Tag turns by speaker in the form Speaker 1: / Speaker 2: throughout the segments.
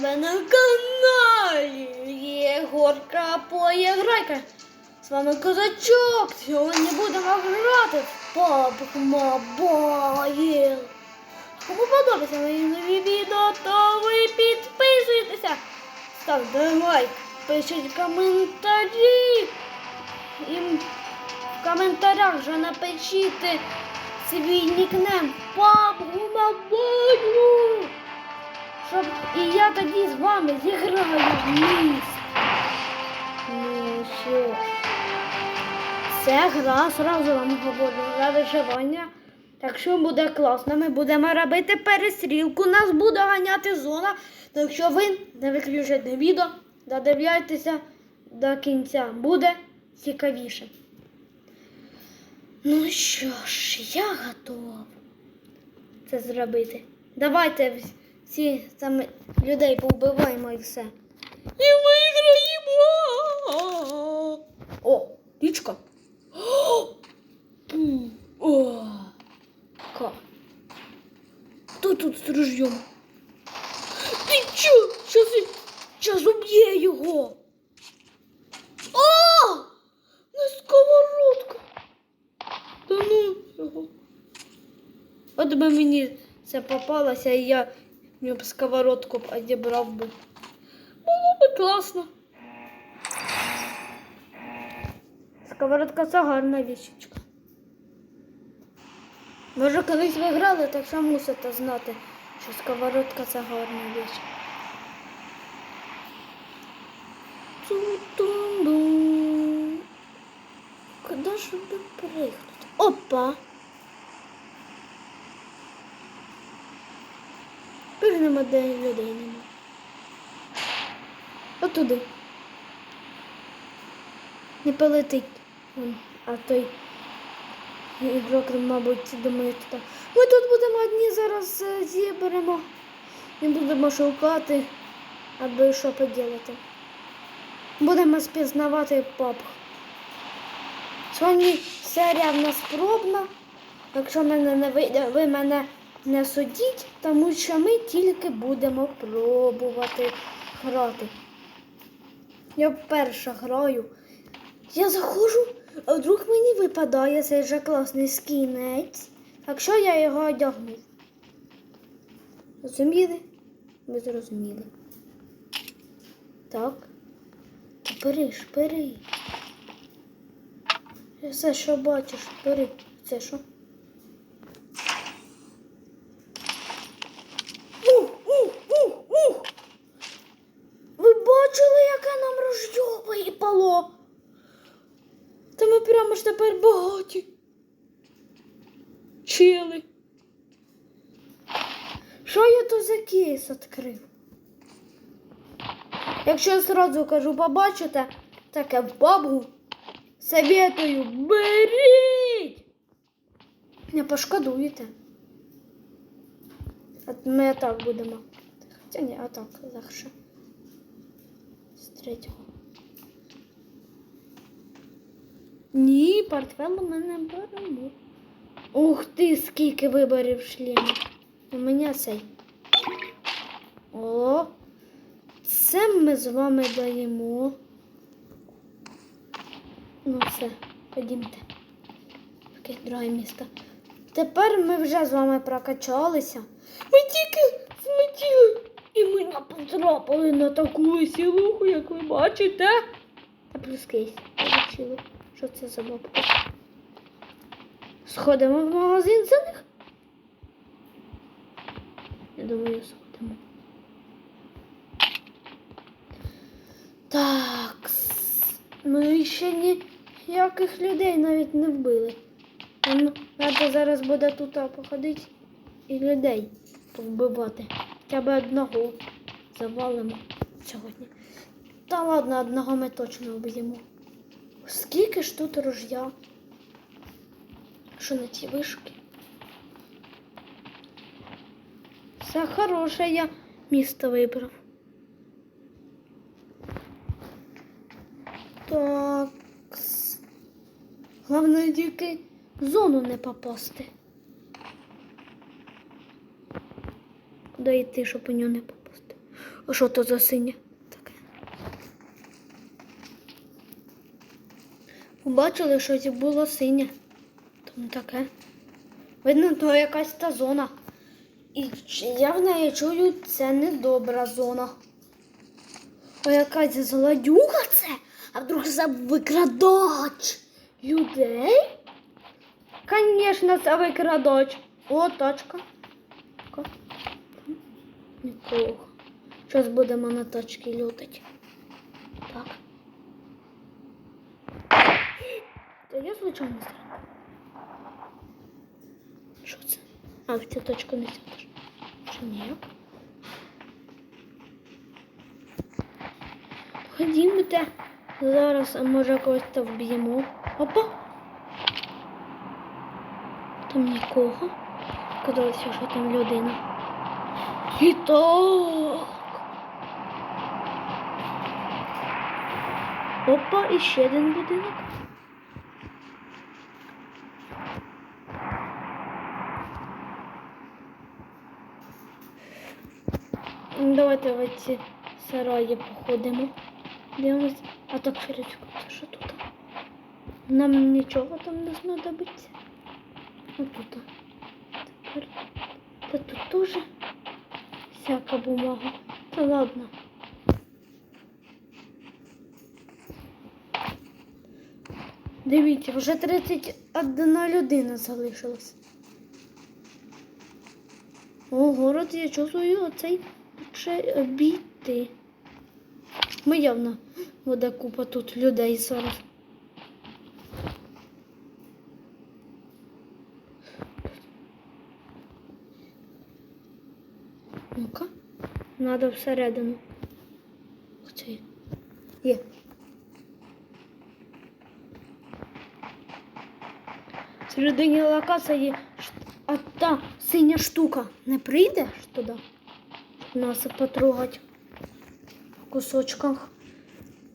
Speaker 1: Ви на каналі Єгорка Поєграйка. З вами Козачок. Сьогодні будемо грати в PUBG Mobile. Кому подобається мої нові відео, то ви підписуйтеся. Ставте лайк, пишіть коментарі. І в коментарях вже напишіть свій нікнем PUBG Mobile. Щоб і я тоді з вами зіграю в міст. Ну що? Це гра, сразу вам говорю, за виживання. Так що буде класно, ми будемо робити перестрілку, нас буде ганяти зона. Так що ви не виключайте відео, додивляйтеся до кінця. Буде цікавіше. Ну що ж, я готова це зробити. Давайте всі там людей повбиваємо і все. І виграємо. О, річка. О, ка. Хто тут з ружьем? Ти чо? Щас, щас уб'є його. О! На сковородку. Та ну його. От би мені це попалося, і я нього б сковородку б одібрав би. Було би класно. Сковородка це гарна вішечка. Може, колись ви грали, так що мусите знати, що сковородка це гарна віч. Куди ж би пригнути? Опа! Пирнемо, де людей. Отуди. Не полетить. А той ігрок, мабуть, думає туди. Ми тут будемо одні зараз е, зіберемо. І будемо шукати, аби що поділити. Будемо спізнавати пап. Сьогодні серія в нас пробна. Якщо мене не вийде, ви мене не судіть, тому що ми тільки будемо пробувати грати. Я вперше граю. Я заходжу, а вдруг мені випадає цей же класний скінець. Так що я його одягнув. Розуміли? Ви зрозуміли. Так. Бери бери. Все, що бачиш, бери. Це що? Ух, ух, ух, ух. Ви бачили, яке нам рождьове і пало? Та ми прямо ж тепер багаті. Чили. Що я то за кейс відкрив? Якщо я зразу кажу, побачите, таке бабу, советую, беріть! Не пошкодуєте. От ми так будемо. Хоча ні, а так легше. З третього. Ні, портфел у мене беремо. Ух ти, скільки виборів шлемів. У мене цей. О, це ми з вами даємо. Ну все, ходімте. Таке друге місто. Тепер ми вже з вами прокачалися. Ми тільки злетіли. І ми потрапили на таку веселуху, як ви бачите. Та плюс кейс. Що це за бабка? Сходимо в магазин за них? Я думаю, сходимо. Так. Ми ще ніяких людей навіть не вбили. Треба зараз буде тут походити і людей повбивати. Хоча б одного завалимо сьогодні. Та ладно, одного ми точно вб'ємо. Скільки ж тут ружья? Що на ті вишки? Все хороше я місто вибрав. Так. Головне тільки зону не попасти. Куди йти, щоб у нього не попасти? А що то за синє? Таке. Побачили, що це було синє. Там таке. Видно, то якась та зона. І я в неї чую, це не добра зона. А якась злодюга це? А вдруг це викрадач людей? Звісно, це викрадач. О, точка. Ка- там Нікого. Зараз будемо на точки лютати. Так. Та я звичайно зранку. Що це? А, в цю точку не сядеш. Чи ні? Ходімте. Зараз, може когось то вб'ємо. Опа. Там нікого. Казалося, що там людина. І так. Опа, і ще один будинок. Давайте в ці сараї походимо. Дивимось. А так широчку, це що тут? Нам нічого там не знадобиться. Ну тут. Тепер. Та тут теж всяка бумага. Та ладно. Дивіться, вже 31 людина залишилась. О, город я чувствую оцей ще обійти. Ми явно буде купа тут людей зараз. Ну-ка, надо всередину. Оце є. Є. Всередині локації, а та синя штука не прийде туди? Щоб Нас потрогать в кусочках.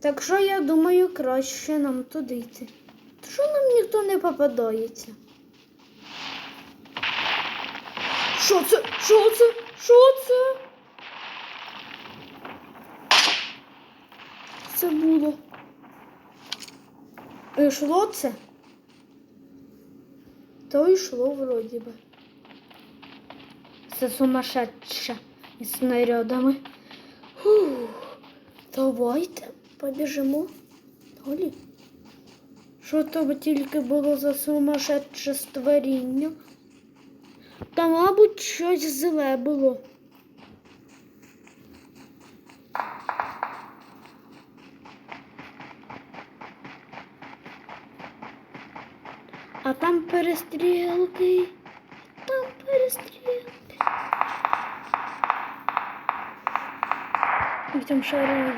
Speaker 1: Так що я думаю, краще нам туди йти. Що нам ніхто не попадається? Що це? Що це? Що це? Це було. Йшло це? То йшло вроді би. Це сумасшедше із снарядами. Фух. Давайте побіжимо далі. Що б тільки було за сумасшедше створіння? Та, мабуть, щось зле було. А там перестрілки. Там перестрілки. І там шари.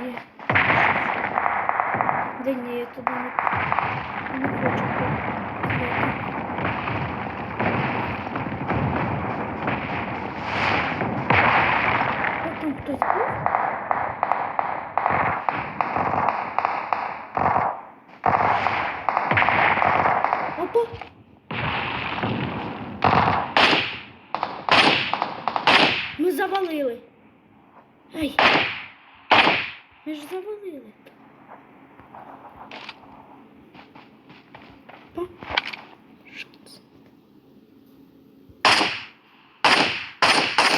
Speaker 1: Да ні, я туди не хочу. пойти. А там хтось був? Опа! Ми завалили. Ай! Ми ж завалили. Опа. Що це?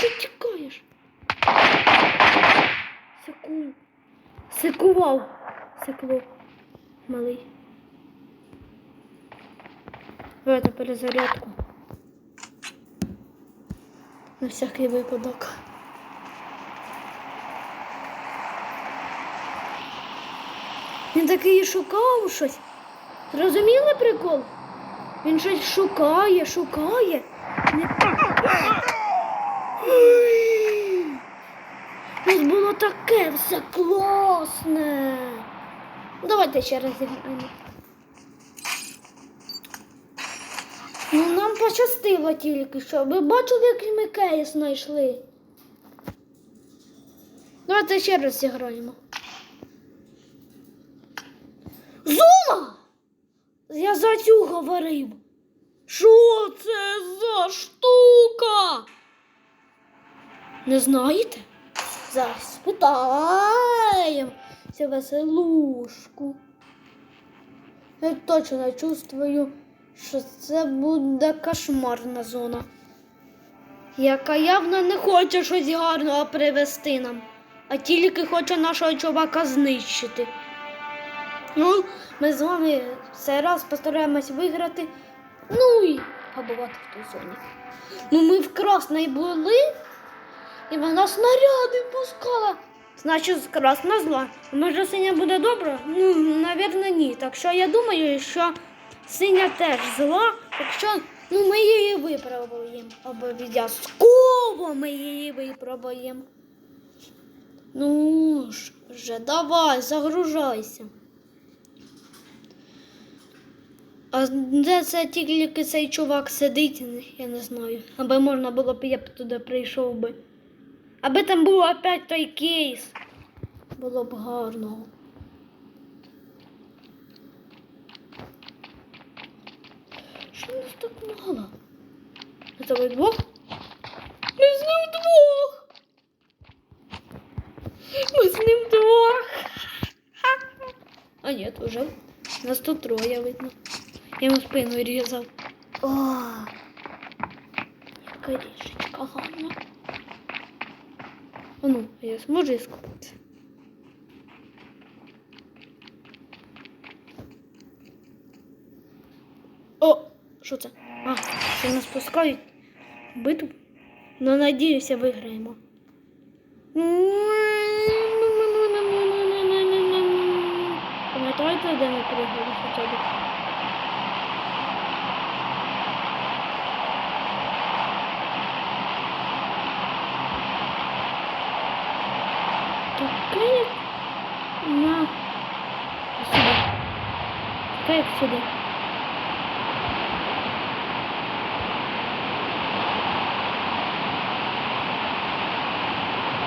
Speaker 1: Ти тікаєш? Секу. Секував. Секло. Малий. Давайте перезарядку. На всякий випадок. Він такий шукав щось. Зрозуміли прикол? Він щось шукає, шукає. Не... Таке все класне. Давайте ще раз зіграємо. Ну, нам пощастило тільки що. Ви бачили, як ми кейс знайшли? Давайте ще раз зіграємо. Зума! Я за цю говорив. Що це за штука? Не знаєте? Зараз спитаємо веселушку. Я точно чувствую, що це буде кошмарна зона, яка явно не хоче щось гарного привезти нам, а тільки хоче нашого чувака знищити. Ну, ми з вами цей раз постараємось виграти. Ну і побувати в тій зоні. Ну, ми в красної були, і вона снаряди пускала. Значить, красна зла. Може, синя буде добра? Ну, навірно, ні. Так що я думаю, що синя теж зла, так що ну, ми її випробуємо. Обов'язково ми її випробуємо. Ну ж, вже давай, загружайся. А де це тільки цей чувак сидить, я не знаю. Аби можна було б, я б туди прийшов би. Аби там був опять той кейс. Було б гарно. Що нас так мало? Це ви двох? Ми з ним двох. Ми з ним двох. А ні, вже нас тут троє видно. Я йому спину різав. О, яка рішечка гарна. А ну, я зможу іскупитися? О, що це? А, це нас пускають в битву. Ну, надіюся, виграємо. Пам'ятаєте, де ми пригали хоча б? Така як на сюди. Така як сюди.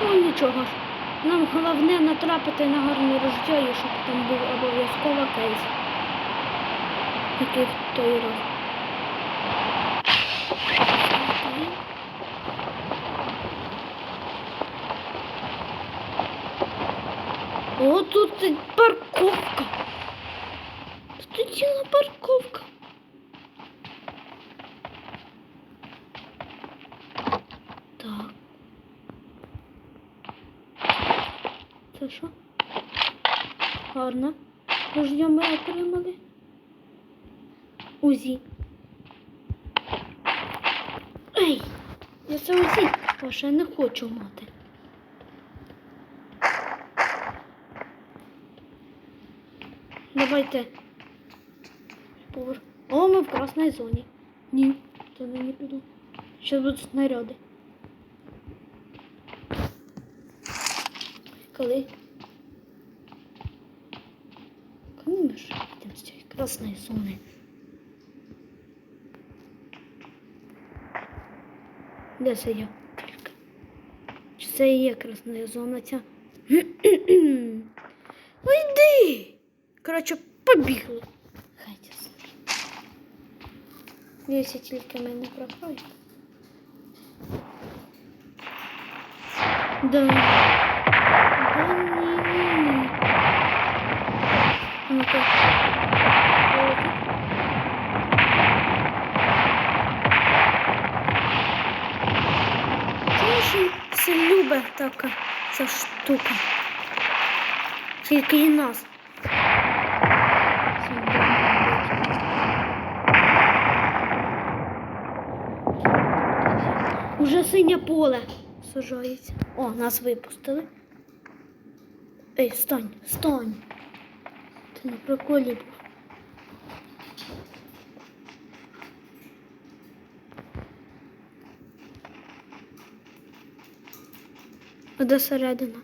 Speaker 1: Ну нічого ж. Нам головне натрапити на гарне руждя і щоб там був обов'язково кейс. Який в той раз. О, тут парковка. Тут ціла парковка. Так. Це що? Гарно. Ружьо ми отримали. УЗІ. Ей! Я це УЗІ, ваше не хочу мати. Давайте. Повер... О, ми в красній зоні. Ні, туди не піду. Ще будуть снаряди. Коли? Коли ми ж йдемо з цієї красної зони? Де це я? Тільки? Чи це і є красна зона ця? Ну! Коротше, побігли. Хайте Якщо тільки мене проходить. Да. Да ні, ні, ні. Ну-ка. Полетить. Це любе така ця штука? Тільки і нас. Уже синє поле сужається. О, нас випустили. Ей, стань, стань. Ти на приколі де середина?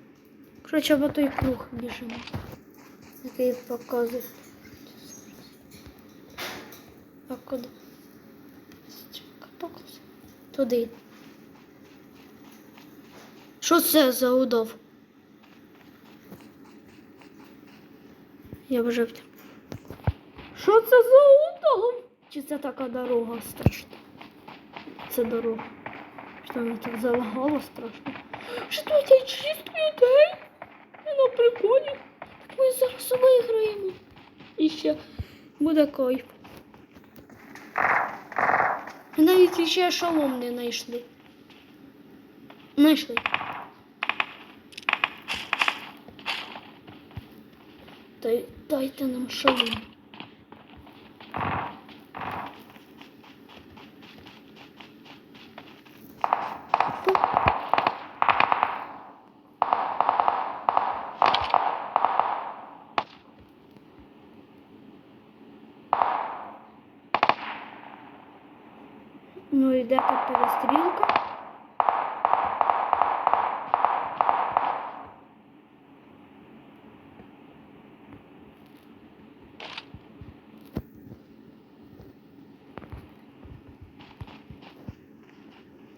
Speaker 1: Коротше, в той круг біжимо. Який показує. А куди? Туди. Що це за удав? Я вже втім. Що це за удав? Чи це така дорога страшна? Це дорога. Що воно так залагало страшно. Що 26 людей? І на приколі. Ми зараз виграємо. І ще буде кайф. Навіть ще шалом не знайшли. Знайшли. Дай, дайте нам шалом. Ну і де тут перестрілка? Ладно, ходімте. Хлопець. Сюди, давайте через спокійно проїдемо. Не боїмося.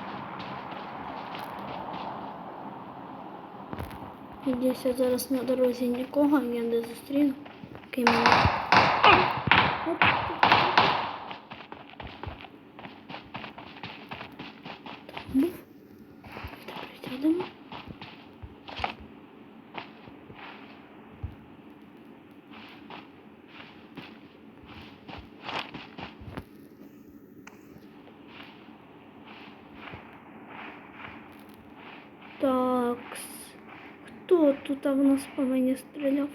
Speaker 1: Надіюсь, я зараз на дорозі нікого я не зустріну. Мене. Оп. Так, був. Давайте присядемо. Так. Хто тут в нас по мені стріляв?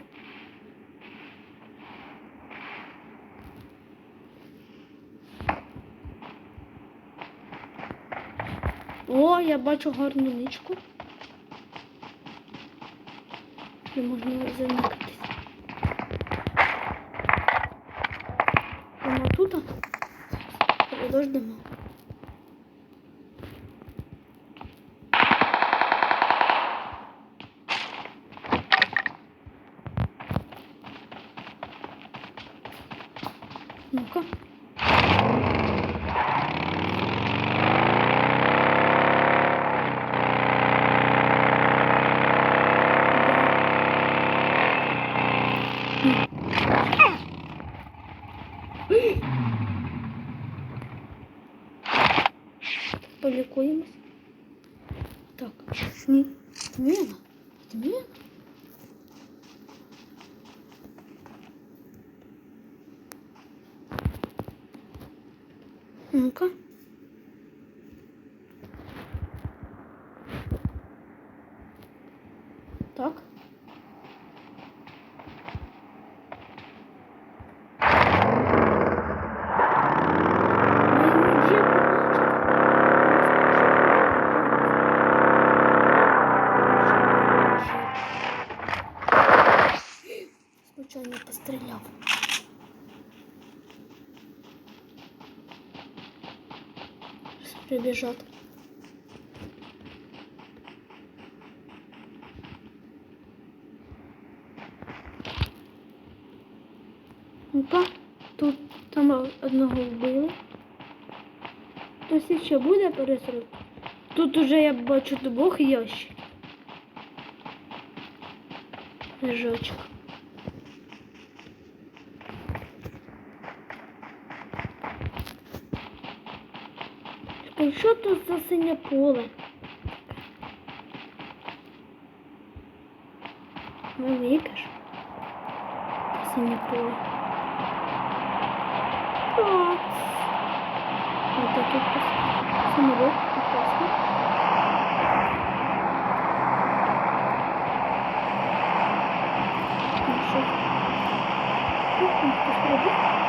Speaker 1: О, я бачу гарну ничку. І можна заникатись. Вона тут? Подождемо. Ну-ка. Полікуємось. Так, ні. Зміна. Зміна. Ну-ка. Так. Ну, і є побачити. Случайно постріляв. Сейчас прибежат. Ну-ка, тут там одного вбили. Хтось ще буде перестріл? Тут уже я бачу двох ящиків. Лежачок. Що тут за синє поле? Велике ж. Синє поле. Так. Вот такой самолет опасный. Ну что? Как он пострадал?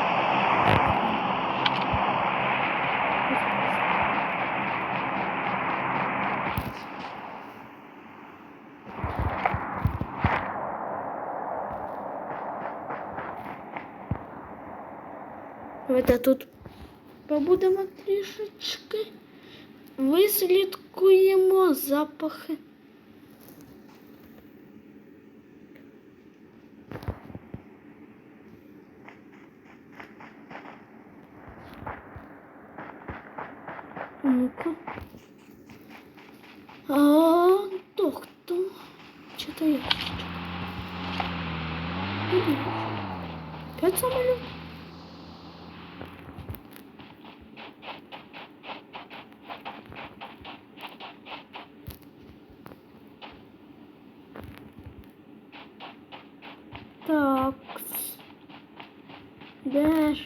Speaker 1: Давайте тут побудемо трішечки. Ви слідкуйте. Чекуємо запахи. Ну-ка. А, то хто? Чи то я? П'ять самоліт? Так. Де ж?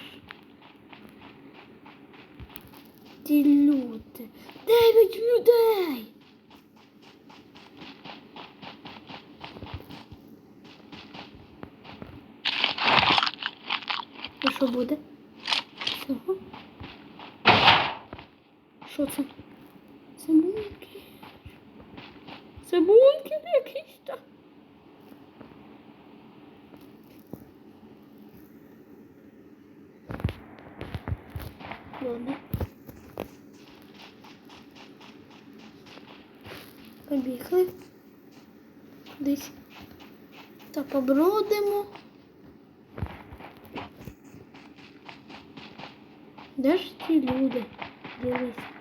Speaker 1: Ті люди. Дев'ять людей. І що буде? Цього? Що це? Бункер. Це бункер там. Ладно. Побігли. Кудись. Та побродимо. Де ж ті люди? Дивись.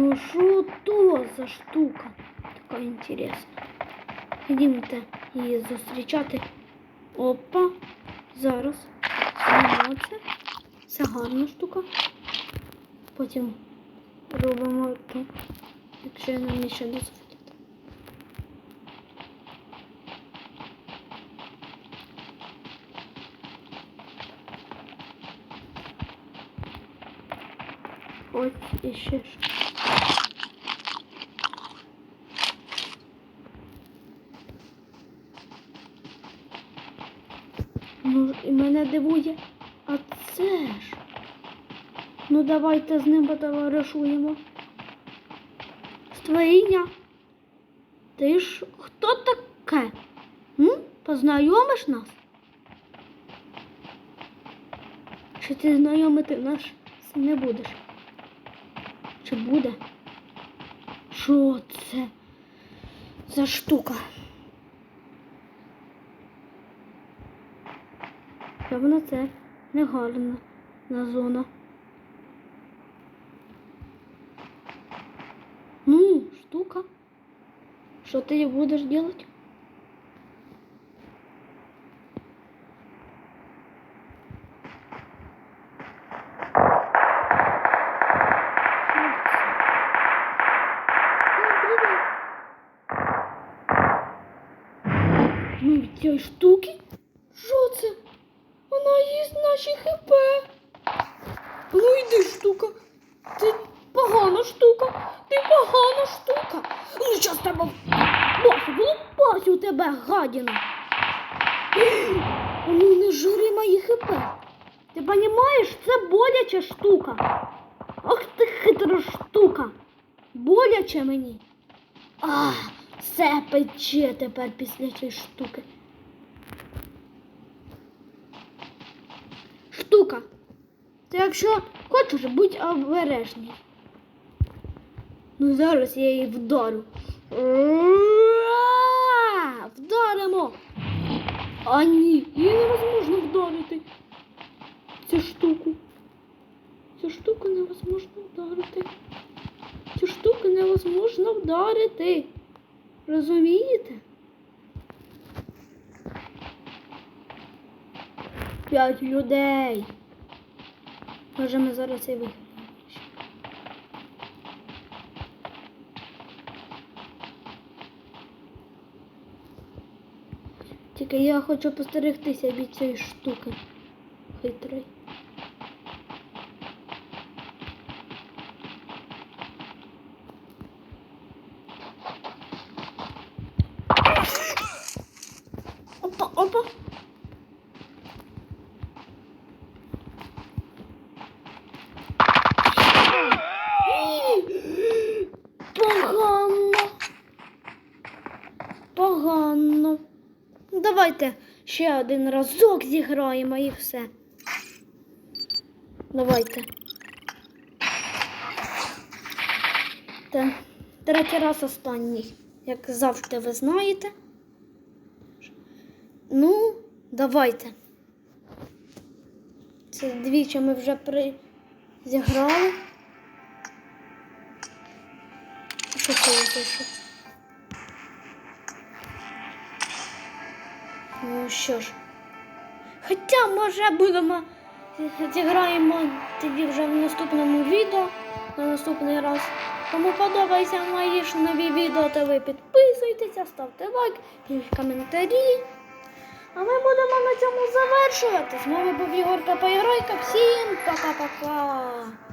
Speaker 1: Ну що то за штука? Така інтересна. Ходімте її зустрічати. Опа. Зараз. Знімемо це. Це гарна штука. Потім робимо то, якщо нам ще дозволять. Ось іще ж. Дивує. А це ж. Ну давайте з ним потоваришуємо. Створіння. Ти ж хто таке? М? Познайомиш нас? Чи ти знайомити нас не будеш? Чи буде? Що це за штука? Певно, це негарна на зона. Ну, штука. Що ти будеш делать? Ну, від цієї штуки? Що це? Вона їсть наші хп. Ну йди, штука. Ти погана штука. Ти погана штука. Ну що з тебе? Боже, лупась у тебе гадіна. Ну не жри мої хп. Ти розумієш, це боляча штука. Ах ти хитра штука. Боляче мені. А, все пече тепер після цієї штуки. Штука. Ти якщо хочеш, будь обережний. Ну зараз я її вдарю. Вдаримо. А ні, її невозможно вдарити. Цю штуку. Цю штуку невозможно вдарити. Цю штуку невозможно вдарити. Розумієте? П'ять людей. Може ми зараз і виграємо. Тільки я хочу постерегтися від цієї штуки. Хитрий. Опа, опа. Погано. Погано. Давайте ще один разок зіграємо і все. Давайте. Та, третій раз останній. Як завжди ви знаєте. Ну, давайте. Це двічі ми вже при... зіграли. Що це що ж. Хоча, може, будемо зіграємо тоді вже в наступному відео на наступний раз. Кому подобаються мої ж нові відео, то ви підписуйтеся, ставте лайк, пишіть коментарі. А ми будемо на цьому завершувати. З вами був Ігор Капайройка. Всім пока-пока.